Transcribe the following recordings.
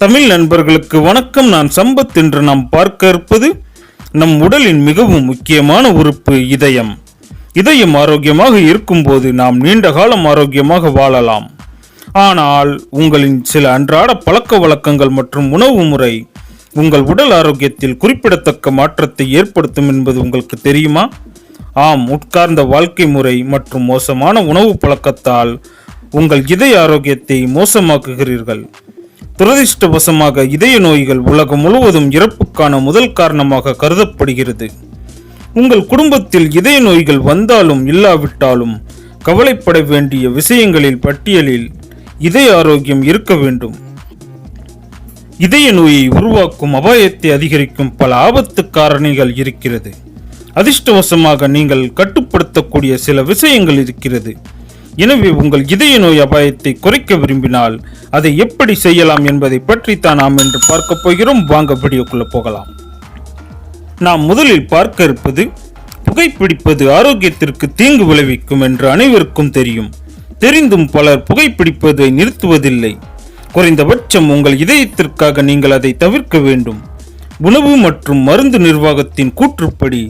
தமிழ் நண்பர்களுக்கு வணக்கம். நான் சம்பத் என்று நாம் பார்க்க இருப்பது நம் உடலின் மிகவும் முக்கியமான உறுப்பு இதயம். இதயம் ஆரோக்கியமாக இருக்கும்போது நாம் நீண்ட காலம் ஆரோக்கியமாக வாழலாம். ஆனால் உங்களின் சில அன்றாட பழக்க வழக்கங்கள் மற்றும் உணவு முறை உங்கள் உடல் ஆரோக்கியத்தில் குறிப்பிடத்தக்க மாற்றத்தை ஏற்படுத்தும் என்பது உங்களுக்கு தெரியுமா? ஆம் உட்கார்ந்த வாழ்க்கை முறை மற்றும் மோசமான உணவு பழக்கத்தால் உங்கள் இதய ஆரோக்கியத்தை மோசமாக்குகிறீர்கள். துரதிர்ஷ்டவசமாக இதய நோய்கள் உலகம் முழுவதும் இறப்புக்கான முதல் காரணமாக கருதப்படுகிறது. உங்கள் குடும்பத்தில் இதய நோய்கள் வந்தாலும் இல்லாவிட்டாலும் கவலைப்பட வேண்டிய விஷயங்களில் பட்டியலில் இதய ஆரோக்கியம் இருக்க வேண்டும். இதய நோயை உருவாக்கும் அபாயத்தை அதிகரிக்கும் பல ஆபத்து காரணிகள் இருக்கிறது. அதிர்ஷ்டவசமாக நீங்கள் கட்டுப்படுத்தக்கூடிய சில விஷயங்கள் இருக்கிறது. எனவே உங்கள் இதய நோய் அபாயத்தை குறைக்க விரும்பினால் அதை எப்படி செய்யலாம் என்பதை பற்றித்தான் நாம் என்று பார்க்க போகிறோம். வாங்க வீடியோக்குள்ள போகலாம். நாம் முதலில் பார்க்க இருப்பது புகைப்பிடிப்பது ஆரோக்கியத்திற்கு தீங்கு விளைவிக்கும் என்று அனைவருக்கும் தெரியும். தெரிந்தும் பலர் புகைப்பிடிப்பதை நிறுத்துவதில்லை. குறைந்தபட்சம் உங்கள் இதயத்திற்காக நீங்கள் அதை தவிர்க்க வேண்டும். உணவு மற்றும் மருந்து நிர்வாகத்தின் கூற்றுப்படி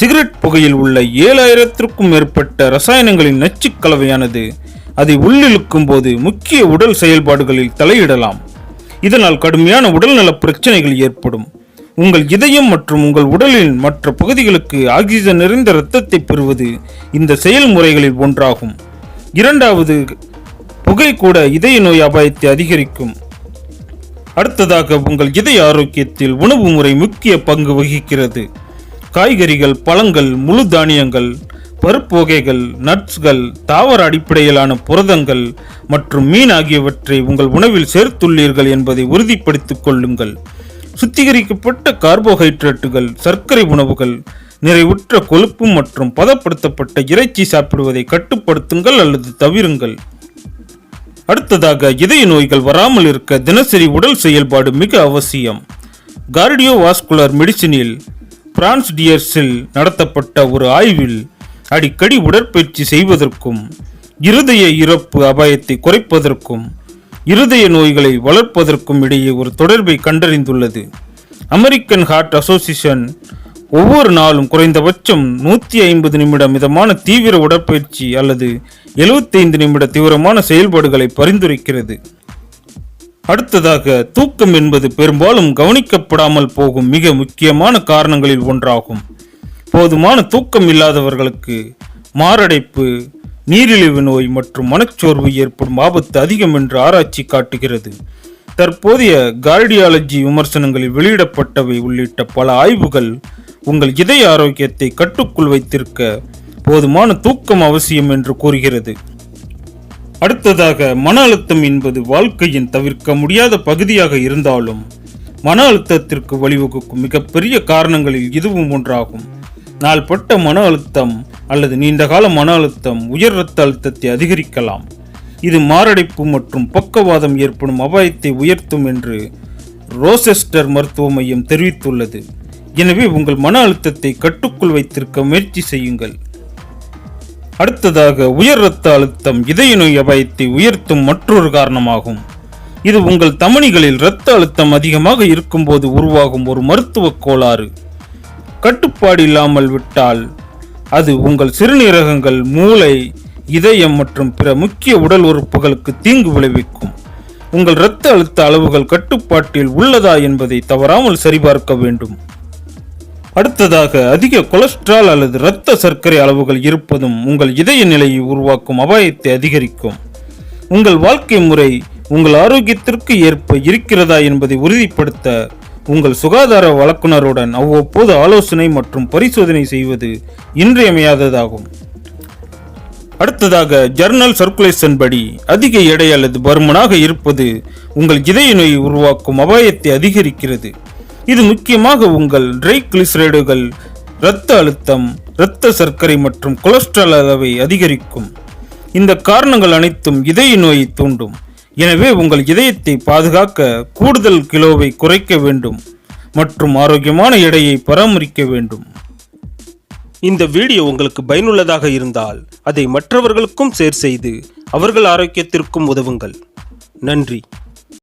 சிகரெட் புகையில் உள்ள ஏழாயிரத்திற்கும் மேற்பட்ட ரசாயனங்களின் நச்சுக் கலவையானது அதை உள்ளிழுக்கும் போது முக்கிய உடல் செயல்பாடுகளில் தலையிடலாம். இதனால் கடுமையான உடல்நல பிரச்சனைகள் ஏற்படும். உங்கள் இதயம் மற்றும் உங்கள் உடலின் மற்ற பகுதிகளுக்கு ஆக்சிஜன் நிறைந்த இரத்தத்தை பெறுவது இந்த செயல்முறைகளில் ஒன்றாகும். இரண்டாவது புகை கூட இதய நோய் அபாயத்தை அதிகரிக்கும். அடுத்ததாக உங்கள் இதய ஆரோக்கியத்தில் உணவு முறை முக்கிய பங்கு வகிக்கிறது. காய்கறிகள் பழங்கள் முழு தானியங்கள் பருப்பு வகைகள் நட்ஸ்கள் தாவர அடிப்படையிலான புரதங்கள் மற்றும் மீன் ஆகியவற்றை உங்கள் உணவில் சேர்த்துள்ளீர்கள் என்பதை உறுதிப்படுத்திக் கொள்ளுங்கள். சுத்திகரிக்கப்பட்ட கார்போஹைட்ரேட்டுகள் சர்க்கரை உணவுகள் நிறைவுற்ற கொழுப்பு மற்றும் பதப்படுத்தப்பட்ட இறைச்சி சாப்பிடுவதை கட்டுப்படுத்துங்கள் அல்லது தவிருங்கள். அடுத்ததாக இதய நோய்கள் வராமல் இருக்க தினசரி உடல் செயல்பாடு மிக அவசியம். கார்டியோ வாஸ்குலர் மெடிசினில் பிரான்ஸ் டியர்ஸில் நடத்தப்பட்ட ஒரு ஆய்வில் அடிக்கடி உடற்பயிற்சி செய்வதற்கும் இருதய இறப்பு அபாயத்தை குறைப்பதற்கும் இருதய நோய்களை வளர்ப்பதற்கும் இடையே ஒரு தொடர்பை கண்டறிந்துள்ளது. அமெரிக்கன் ஹார்ட் அசோசியேஷன் ஒவ்வொரு நாளும் குறைந்தபட்சம் நூற்றி ஐம்பது நிமிட மிதமான தீவிர உடற்பயிற்சி அல்லது 75 நிமிட தீவிரமான செயல்பாடுகளை பரிந்துரைக்கிறது. அடுத்ததாக தூக்கம் என்பது பெரும்பாலும் கவனிக்கப்படாமல் போகும் மிக முக்கியமான காரணங்களில் ஒன்றாகும். போதுமான தூக்கம் இல்லாதவர்களுக்கு மாரடைப்பு நீரிழிவு நோய் மற்றும் மனச்சோர்வு ஏற்படும் ஆபத்து அதிகம் என்று ஆராய்ச்சி காட்டுகிறது. தற்போதைய கார்டியாலஜி விமர்சனங்களில் வெளியிடப்பட்டவை உள்ளிட்ட பல ஆய்வுகள் உங்கள் இதய ஆரோக்கியத்தை கட்டுக்குள் வைத்திருக்க போதுமான தூக்கம் அவசியம் என்று கூறுகிறது. அடுத்ததாக மன அழுத்தம் என்பது வாழ்க்கையின் தவிர்க்க முடியாத பகுதியாக இருந்தாலும் மன அழுத்தத்திற்கு வழிவகுக்கும் மிகப்பெரிய காரணங்களில் இதுவும் ஒன்றாகும். நாள்பட்ட மன அழுத்தம் அல்லது நீண்டகால மன அழுத்தம் உயர் இரத்த அழுத்தத்தை அதிகரிக்கலாம். இது மாரடைப்பு மற்றும் பக்கவாதம் ஏற்படும் அபாயத்தை உயர்த்தும் என்று ரோசெஸ்டர் மருத்துவ மையம் தெரிவித்துள்ளது. எனவே உங்கள் மன அழுத்தத்தை கட்டுக்குள் வைத்திருக்க முயற்சி செய்யுங்கள். அடுத்ததாக உயர் இரத்த அழுத்தம் இதய நோய் அபாயத்தை உயர்த்தும் மற்றொரு காரணமாகும். இது உங்கள் தமனிகளில் இரத்த அழுத்தம் அதிகமாக இருக்கும்போது உருவாகும் ஒரு மருத்துவ கோளாறு. கட்டுப்பாடு இல்லாமல் விட்டால் அது உங்கள் சிறுநீரகங்கள் மூளை இதயம் மற்றும் பிற முக்கிய உடல் உறுப்புகளுக்கு தீங்கு விளைவிக்கும். உங்கள் இரத்த அழுத்த அளவுகள் கட்டுப்பாட்டில் உள்ளதா என்பதை தவறாமல் சரிபார்க்க வேண்டும். அடுத்ததாக அதிக கொலஸ்ட்ரால் அல்லது இரத்த சர்க்கரை அளவுகள் இருப்பதும் உங்கள் இதய நிலையை உருவாக்கும் அபாயத்தை அதிகரிக்கும். உங்கள் வாழ்க்கை முறை உங்கள் ஆரோக்கியத்திற்கு ஏற்ப இருக்கிறதா என்பதை உறுதிப்படுத்த உங்கள் சுகாதார வழக்குனருடன் அவ்வப்போது ஆலோசனை மற்றும் பரிசோதனை செய்வது இன்றியமையாததாகும். அடுத்ததாக ஜர்னல் சர்க்குலேஷன் படி அதிக எடை அல்லது பருமனாக இருப்பது உங்கள் இதய நோயை உருவாக்கும் அபாயத்தை அதிகரிக்கிறது. இது முக்கியமாக உங்கள் ட்ரைக்ளிசரைடுகள் இரத்த அழுத்தம் இரத்த சர்க்கரை மற்றும் கொலஸ்ட்ரால் அளவை அதிகரிக்கும். இந்த காரணங்கள் அனைத்தும் இதய நோயை தூண்டும். எனவே உங்கள் இதயத்தை பாதுகாக்க கூடுதல் கிலோவை குறைக்க வேண்டும் மற்றும் ஆரோக்கியமான எடையை பராமரிக்க வேண்டும். இந்த வீடியோ உங்களுக்கு பயனுள்ளதாக இருந்தால் அதை மற்றவர்களுக்கும் ஷேர் செய்து அவர்கள் ஆரோக்கியத்திற்கும் உதவுங்கள். நன்றி.